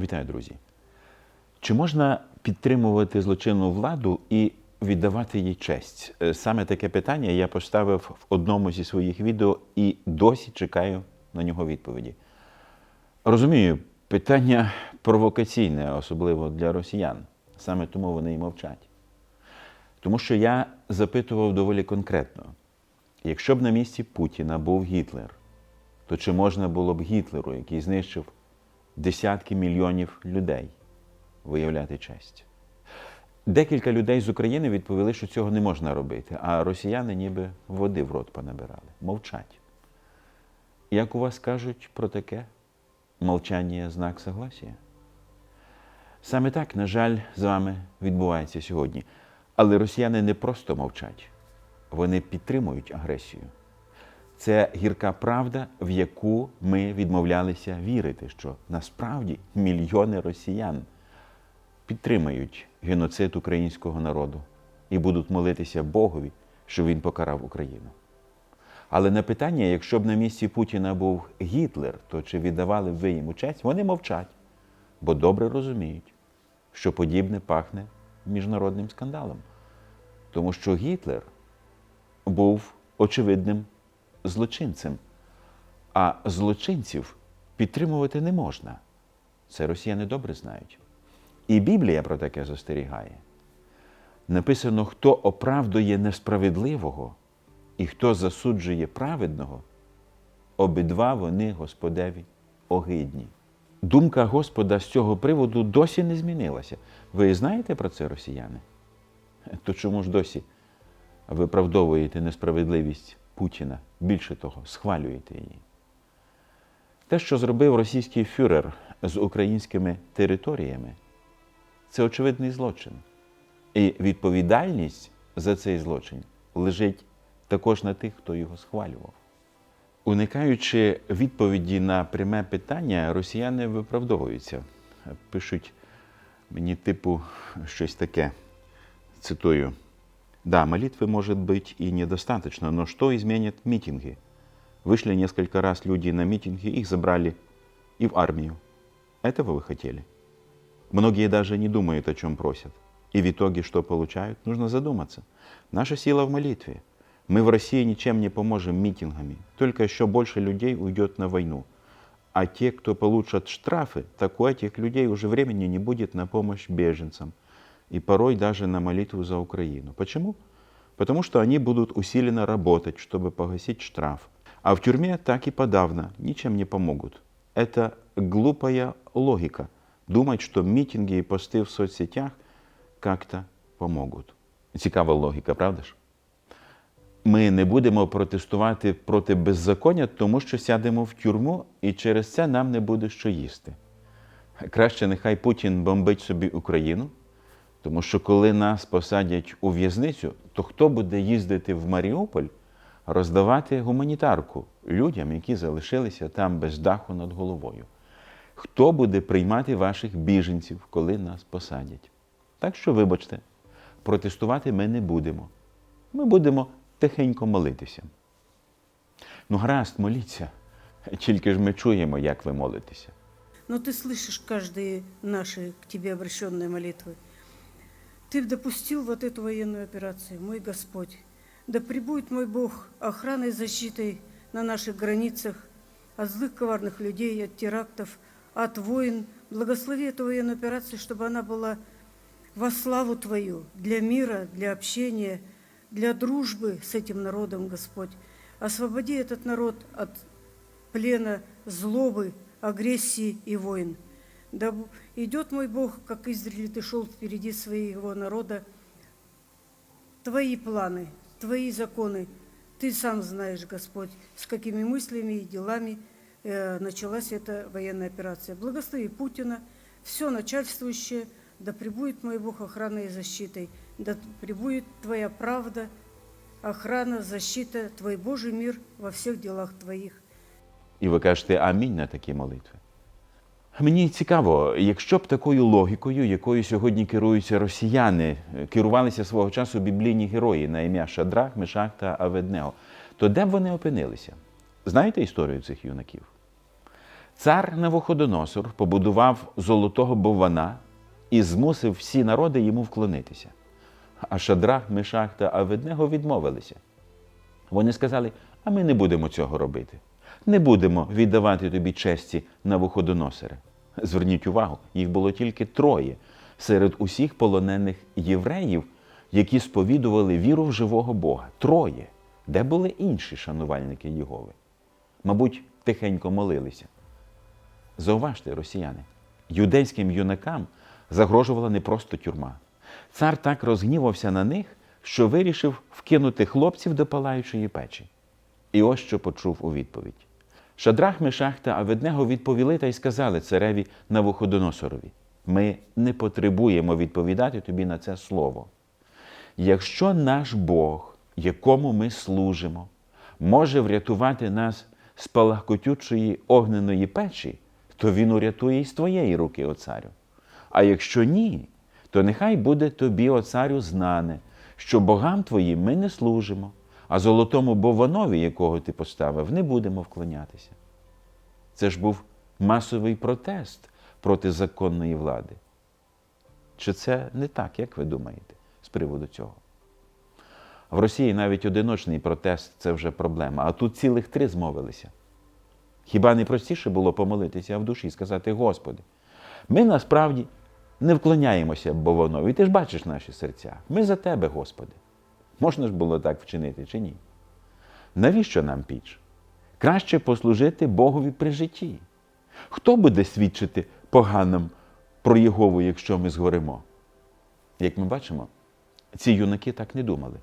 Вітаю, друзі. Чи можна підтримувати злочинну владу і віддавати їй честь? Е, Саме таке питання я поставив в одному зі своїх відео і досі чекаю на нього відповіді. Розумію, питання провокаційне, особливо для росіян. Саме тому вони й мовчать. Тому що я запитував доволі конкретно: якщо б на місці Путіна був Гітлер, то чи можна було б Гітлеру, який знищив десятки мільйонів людей, виявляти честь? Декілька людей з України відповіли, що цього не можна робити, а росіяни ніби води в рот понабирали. Мовчать. Як у вас кажуть про таке? Мовчання знак согласія? Саме так, на жаль, з вами відбувається сьогодні. Але росіяни не просто мовчать, вони підтримують агресію. Це гірка правда, в яку ми відмовлялися вірити, що насправді мільйони росіян підтримають геноцид українського народу і будуть молитися Богові, щоб він покарав Україну. Але на питання, якщо б на місці Путіна був Гітлер, то чи віддавали б ви йому честь, вони мовчать, бо добре розуміють, що подібне пахне міжнародним скандалом. Тому що Гітлер був очевидним злочинцем, а злочинців підтримувати не можна. Це росіяни добре знають. І Біблія про таке застерігає. Написано, хто оправдує несправедливого і хто засуджує праведного, обидва вони Господеві огидні. Думка Господа з цього приводу досі не змінилася. Ви знаєте про це, росіяни? То чому ж досі виправдовуєте несправедливість Путіна? Більше того, схвалюєте її? Те, що зробив російський фюрер з українськими територіями, це очевидний злочин. І відповідальність за цей злочин лежить також на тих, хто його схвалював. Уникаючи відповіді на пряме питання, росіяни виправдовуються. Пишуть мені, типу, щось таке. Цитую. Да, молитвы может быть и недостаточно, но что изменят митинги? Вышли несколько раз люди на митинги, их забрали и в армию. Этого вы хотели? Многие даже не думают, о чем просят. И в итоге что получают? Нужно задуматься. Наша сила в молитве. Мы в России ничем не поможем митингами. Только еще больше людей уйдет на войну. А те, кто получат штрафы, так у этих людей уже времени не будет на помощь беженцам. И порой даже на молитву за Украину. Почему? Потому что они будут усиленно работать, чтобы погасить штраф. А в тюрьме так и подавно ничем не помогут. Это глупая логика. Думать, что митинги и посты в соцсетях как-то помогут. Цікава логіка, правда ж? Ми не будемо протестувати проти беззаконня, тому що сядемо в тюрму, і через це нам не буде що їсти. Краще нехай Путін бомбить собі Україну, тому що коли нас посадять у в'язницю, то хто буде їздити в Маріуполь роздавати гуманітарку людям, які залишилися там без даху над головою? Хто буде приймати ваших біженців, коли нас посадять? Так що, вибачте, протестувати ми не будемо. Ми будемо тихенько молитися. Ну, гаразд, моліться, тільки ж ми чуємо, як ви молитеся. Но ты слышишь каждые наши к тебе обращенные молитвы. Ты допустил вот эту военную операцию, мой Господь. Да пребудет мой Бог охраной и защитой на наших границах от злых коварных людей, от терактов, от войн. Благослови эту военную операцию, чтобы она была во славу Твою, для мира, для общения, для дружбы с этим народом, Господь. Освободи этот народ от плена, злобы, агрессии и войн. Да б- идет мой Бог, как издревле ты шел впереди своего народа. Твои планы, Твои законы, Ты сам знаешь, Господь, с какими мыслями и делами э, началась эта военная операция. Благослови Путина, все начальствующее, да пребудет мой Бог охраной и защитой, да пребудет Твоя правда, охрана, защита, Твой Божий мир во всех делах Твоих. І ви кажете амінь на такі молитви. Мені цікаво, якщо б такою логікою, якою сьогодні керуються росіяни, е, керувалися свого часу біблійні герої на ім'я Шадрах, Мешах та Аведнео, то де б вони опинилися? Знаєте історію цих юнаків? Цар Навуходоносор побудував золотого боввана і змусив всі народи йому вклонитися. А Шадрах, Мешах та Аведнего відмовилися. Вони сказали: а ми не будемо цього робити. Не будемо віддавати тобі честі на Навуходоносоре. Зверніть увагу, їх було тільки троє серед усіх полонених євреїв, які сповідували віру в живого Бога. Троє. Де були інші шанувальники Єгови? Мабуть, тихенько молилися. Зауважте, росіяни, юдейським юнакам загрожувала не просто тюрма. Цар так розгнівався на них, що вирішив вкинути хлопців до палаючої печі. І ось що почув у відповідь. Шадрах, Мешах та Аведнего відповіли та й сказали цареві Навуходоносорові: Ми не потребуємо відповідати тобі на це слово. Якщо наш Бог, якому ми служимо, може врятувати нас з палахкотючої огненої печі, то він урятує й з твоєї руки, о царю. А якщо ні, то нехай буде тобі, о царю, знане, що богам твоїм ми не служимо, а золотому бовванові, якого ти поставив, не будемо вклонятися. Це ж був масовий протест проти законної влади. Чи це не так, як ви думаєте, з приводу цього? В Росії навіть одиночний протест це вже проблема, а тут цілих три змовилися. Хіба не простіше було помолитися в душі і сказати, Господи, ми насправді не вклоняємося Бовонові. Ти ж бачиш наші серця. Ми за тебе, Господи. Можна ж було так вчинити чи ні? Навіщо нам піч? Краще послужити Богові при житті. Хто буде свідчити поганим про Єгову, якщо ми згоримо? Як ми бачимо, ці юнаки так не думали.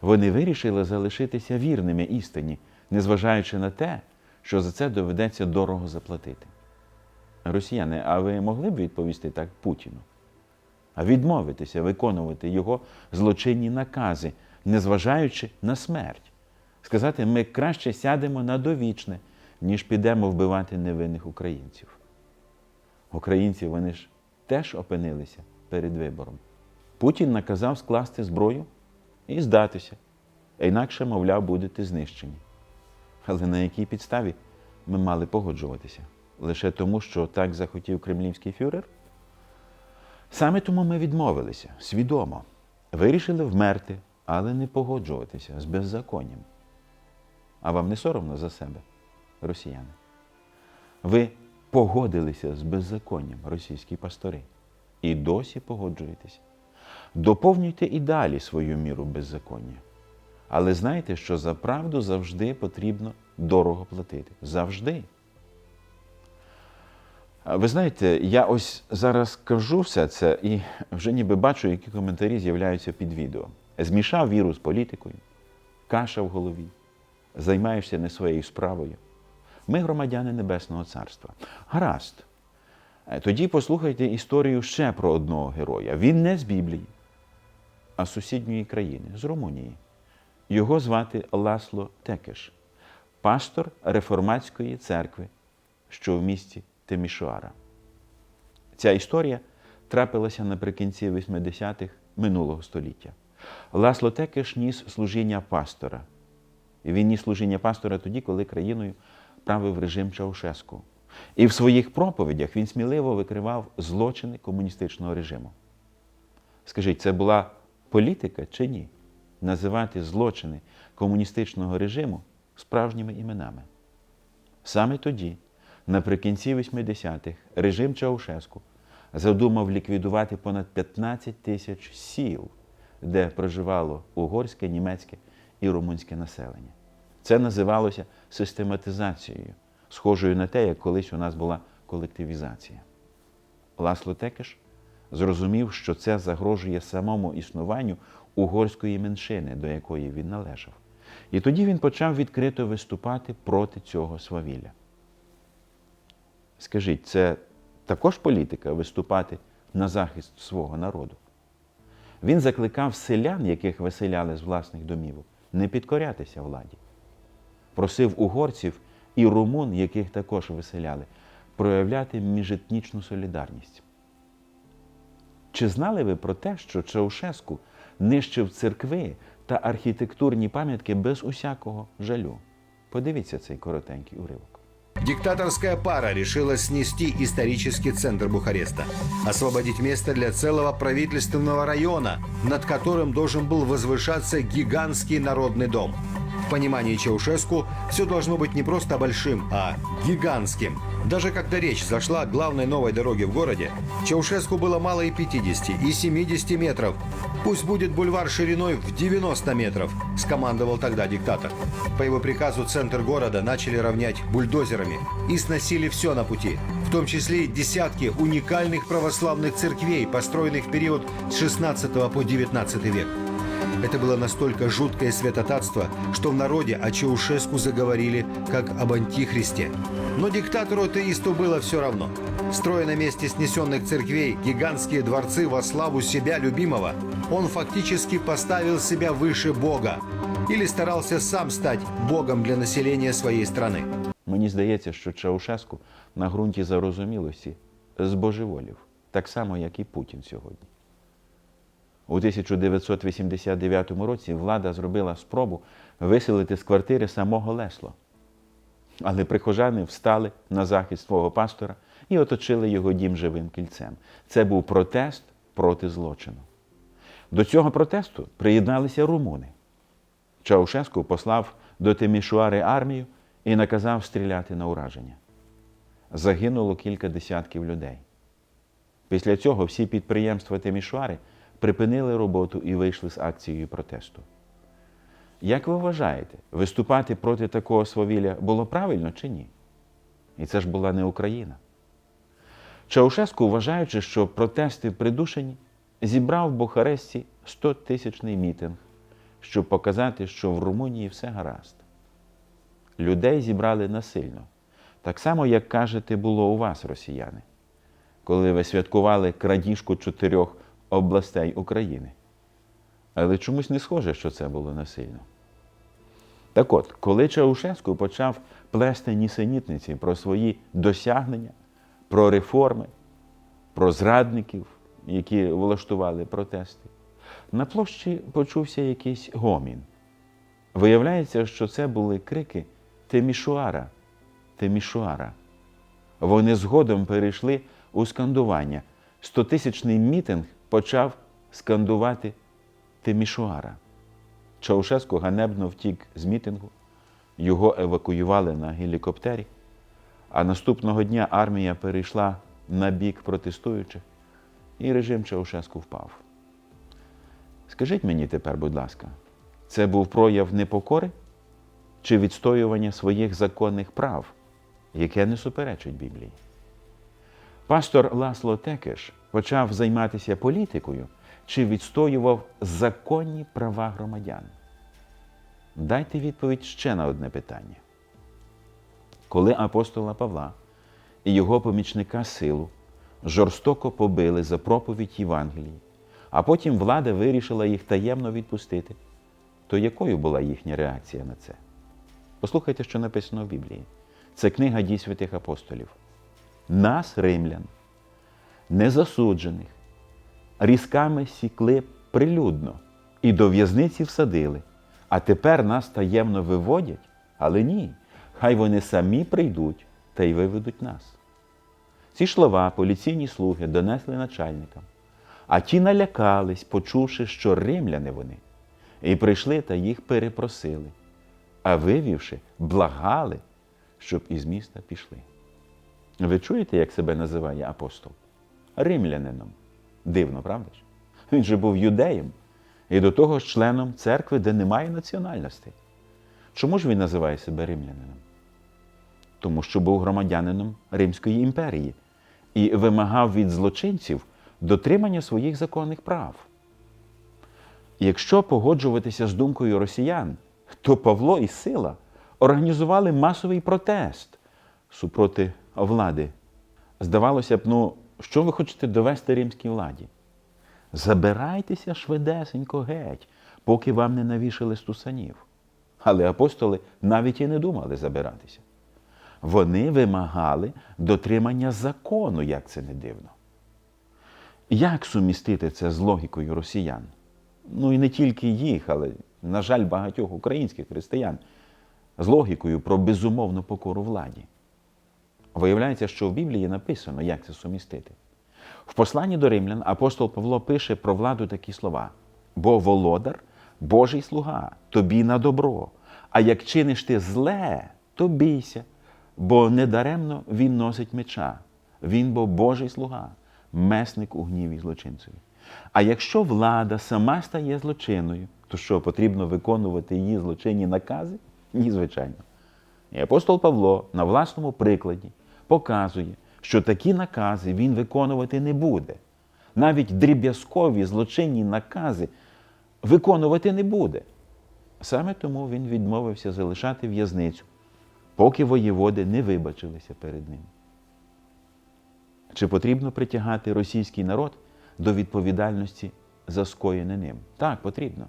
Вони вирішили залишитися вірними істині, незважаючи на те, що за це доведеться дорого заплатити. Росіяни, а ви могли б відповісти так Путіну? А відмовитися виконувати його злочинні накази, незважаючи на смерть. Сказати, ми краще сядемо на довічне, ніж підемо вбивати невинних українців. Українці вони ж теж опинилися перед вибором. Путін наказав скласти зброю і здатися, а інакше, мовляв, будете знищені. Але на якій підставі ми мали погоджуватися? Лише тому, що так захотів кремлівський фюрер? Саме тому ми відмовилися свідомо. Вирішили вмерти, але не погоджуватися з беззаконням. А вам не соромно за себе, росіяни? Ви погодилися з беззаконням, російські пастори, і досі погоджуєтеся. Доповнюйте і далі свою міру беззаконня. Але знайте, що за правду завжди потрібно дорого платити. Завжди. Ви знаєте, я ось зараз кажу все це і вже ніби бачу, які коментарі з'являються під відео. Змішав віру з політикою, каша в голові, займаєшся не своєю справою. Ми громадяни Небесного Царства. Гаразд. Е, Тоді послухайте історію ще про одного героя. Він не з Біблії, а з сусідньої країни, з Румунії. Його звати Ласло Текеш, пастор реформатської церкви, що в місті Темішуара. Ця історія трапилася наприкінці 80-х минулого століття. Ласло Текеш ніс служіння пастора. Він ніс служіння пастора тоді, коли країною правив режим Чаушеску. І в своїх проповідях він сміливо викривав злочини комуністичного режиму. Скажіть, це була політика чи ні? Називати злочини комуністичного режиму справжніми іменами. Саме тоді, наприкінці 80-х, режим Чаушеску задумав ліквідувати понад 15 тисяч сіл, де проживало угорське, німецьке і румунське населення. Це називалося систематизацією, схожою на те, як колись у нас була колективізація. Ласло Текеш зрозумів, що це загрожує самому існуванню угорської меншини, до якої він належав. І тоді він почав відкрито виступати проти цього свавілля. Скажіть, це також політика виступати на захист свого народу? Він закликав селян, яких виселяли з власних домівок, не підкорятися владі. Просив угорців і румун, яких також виселяли, проявляти міжетнічну солідарність. Чи знали ви про те, що Чаушеску нищив церкви та архітектурні пам'ятки без усякого жалю? Подивіться цей коротенький уривок. Диктаторская пара решила снести исторический центр Бухареста, освободить место для целого правительственного района, над которым должен был возвышаться гигантский народный дом. В понимании Чаушеску все должно быть не просто большим, а гигантским. Даже когда речь зашла о главной новой дороге в городе, Чаушеску было мало и 50, и 70 метров. Пусть будет бульвар шириной в 90 метров, скомандовал тогда диктатор. По его приказу центр города начали равнять бульдозерами и сносили все на пути, в том числе и десятки уникальных православных церквей, построенных в период с 16 по 19 век. Это было настолько жуткое святотатство, что в народе о Чаушеску заговорили как об антихристе. Но диктатору-атеисту было все равно. Строя на месте снесенных церквей гигантские дворцы во славу себя любимого, он фактически поставил себя выше Бога или старался сам стать Богом для населения своей страны. Мені здається, що Чаушеску на ґрунті зарозумілості збожеволів, так само, як і Путін сьогодні. У 1989 році влада зробила спробу виселити з квартири самого Лесло. Але прихожани встали на захист свого пастора і оточили його дім живим кільцем. Це був протест проти злочину. До цього протесту приєдналися румуни. Чаушеску послав до Тимішуари армію і наказав стріляти на ураження. Загинуло кілька десятків людей. Після цього всі підприємства Тимішуари припинили роботу і вийшли з акцією протесту. Як ви вважаєте, виступати проти такого свавілля було правильно чи ні? І це ж була не Україна. Чаушеску, вважаючи, що протести придушені, зібрав в Бухаресті 100-тисячний мітинг, щоб показати, що в Румунії все гаразд. Людей зібрали насильно, так само, як кажете, було у вас, росіяни, коли ви святкували крадіжку чотирьох областей України. Але чомусь не схоже, що це було насильно. Так от, коли Чаушеску почав плести нісенітниці про свої досягнення, про реформи, про зрадників, які влаштували протести, на площі почувся якийсь гомін. Виявляється, що це були крики Темішуара, Темішуара. Вони згодом перейшли у скандування. Стотисячний мітинг почав скандувати Темішуара. Чаушеску ганебно втік з мітингу, його евакуювали на гелікоптері, а наступного дня армія перейшла на бік протестуючих, і режим Чаушеску впав. Скажіть мені тепер, будь ласка, це був прояв непокори чи відстоювання своїх законних прав, яке не суперечить Біблії? Пастор Ласло Текеш почав займатися політикою чи відстоював законні права громадян? Дайте відповідь ще на одне питання. Коли апостола Павла і його помічника силу жорстоко побили за проповідь Євангелії, а потім влада вирішила їх таємно відпустити, то якою була їхня реакція на це? Послухайте, що написано в Біблії. Це книга дій святих апостолів. Нас, римлян, незасуджених, різками сікли прилюдно і до в'язниці всадили, а тепер нас таємно виводять, але ні, хай вони самі прийдуть та й виведуть нас. Ці слова поліційні слуги донесли начальникам, а ті налякались, почувши, що римляни вони, і прийшли та їх перепросили, а вивівши, благали, щоб із міста пішли. Ви чуєте, як себе називає апостол? Римлянином. Дивно, правда ж? Він же був юдеєм і до того ж членом церкви, де немає національностей. Чому ж він називає себе римлянином? Тому що був громадянином Римської імперії і вимагав від злочинців дотримання своїх законних прав. Якщо погоджуватися з думкою росіян, то Павло і Сила організували масовий протест супроти влади. Здавалося б, ну, що ви хочете довести римській владі? Забирайтеся швидесенько геть, поки вам не навішали стусанів. Але апостоли навіть і не думали забиратися. Вони вимагали дотримання закону, як це не дивно. Як сумістити це з логікою росіян? Ну і не тільки їх, але, на жаль, багатьох українських християн з логікою про безумовну покору владі. Виявляється, що в Біблії написано, як це сумістити. В посланні до римлян апостол Павло пише про владу такі слова: бо володар Божий слуга, тобі на добро. А як чиниш ти зле, то бійся, бо недаремно він носить меча. Він бо Божий слуга, месник у гніві злочинцеві. А якщо влада сама стає злочинною, то що потрібно виконувати її злочинні накази? Ні, звичайно. І апостол Павло на власному прикладі показує, що такі накази він виконувати не буде. Навіть дріб'язкові злочинні накази виконувати не буде. Саме тому він відмовився залишати в'язницю, поки воєводи не вибачилися перед ним. Чи потрібно притягати російський народ до відповідальності за скоєне ним? Так, потрібно.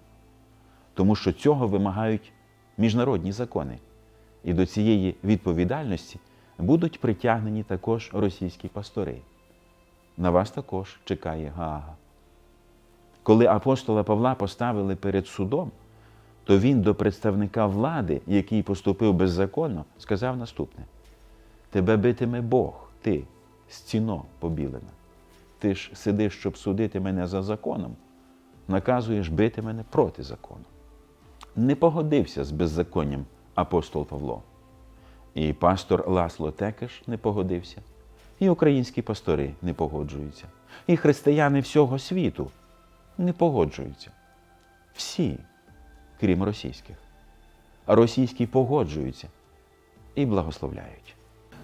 Тому що цього вимагають міжнародні закони. І до цієї відповідальності будуть притягнені також російські пастори. На вас також чекає Гаага. Коли апостола Павла поставили перед судом, то він до представника влади, який поступив беззаконно, сказав наступне: Тебе битиме Бог, ти, стіно побілена. Ти ж сидиш, щоб судити мене за законом, наказуєш бити мене проти закону. Не погодився з беззаконням апостол Павло. І пастор Ласло Текеш не погодився, і українські пастори не погоджуються, і християни всього світу не погоджуються. Всі, крім російських. А російські погоджуються і благословляють.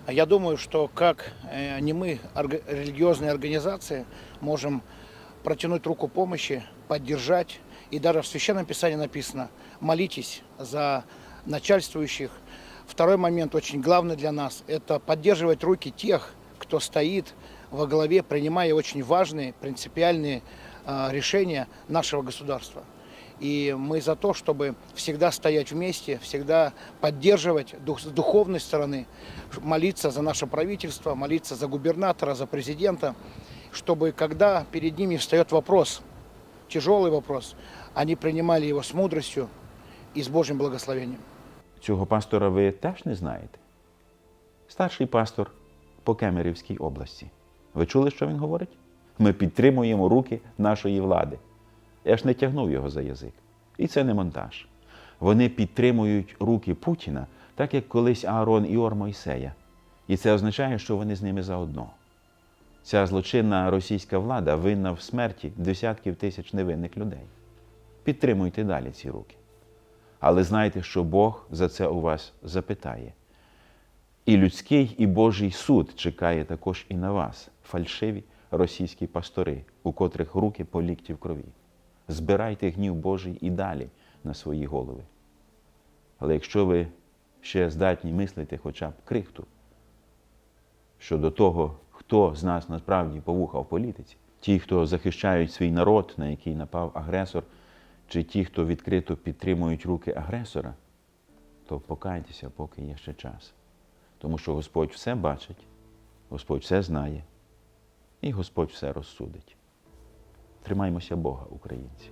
Я думаю, что как э, не мы, орг- религиозные организации, можем протянуть руку помощи, поддержать. И даже в Священном Писании написано, молитесь за начальствующих. Второй момент, очень главный для нас, это поддерживать руки тех, кто стоит во главе, принимая очень важные, принципиальные э, решения нашего государства. И мы за то, чтобы всегда стоять вместе, всегда поддерживать дух, с духовной стороны, молиться за наше правительство, молиться за губернатора, за президента, чтобы когда перед ними встает вопрос, тяжелый вопрос, они принимали его с мудростью и с Божьим благословением. Цього пастора ви теж не знаєте? Старший пастор по Кемерівській області. Ви чули, що він говорить? Ми підтримуємо руки нашої влади. Я ж не тягнув його за язик. І це не монтаж. Вони підтримують руки Путіна, так як колись Аарон і Ор Мойсея. І це означає, що вони з ними заодно. Ця злочинна російська влада винна в смерті десятків тисяч невинних людей. Підтримуйте далі ці руки. Але знайте, що Бог за це у вас запитає. І людський, і Божий суд чекає також і на вас, фальшиві російські пастори, у котрих руки по лікті в крові. Збирайте гнів Божий і далі на свої голови. Але якщо ви ще здатні мислити хоча б крихту щодо того, хто з нас насправді повуха в політиці, ті, хто захищають свій народ, на який напав агресор, чи ті, хто відкрито підтримують руки агресора, то покайтеся, поки є ще час. Тому що Господь все бачить, Господь все знає, і Господь все розсудить. Тримаймося Бога, українці.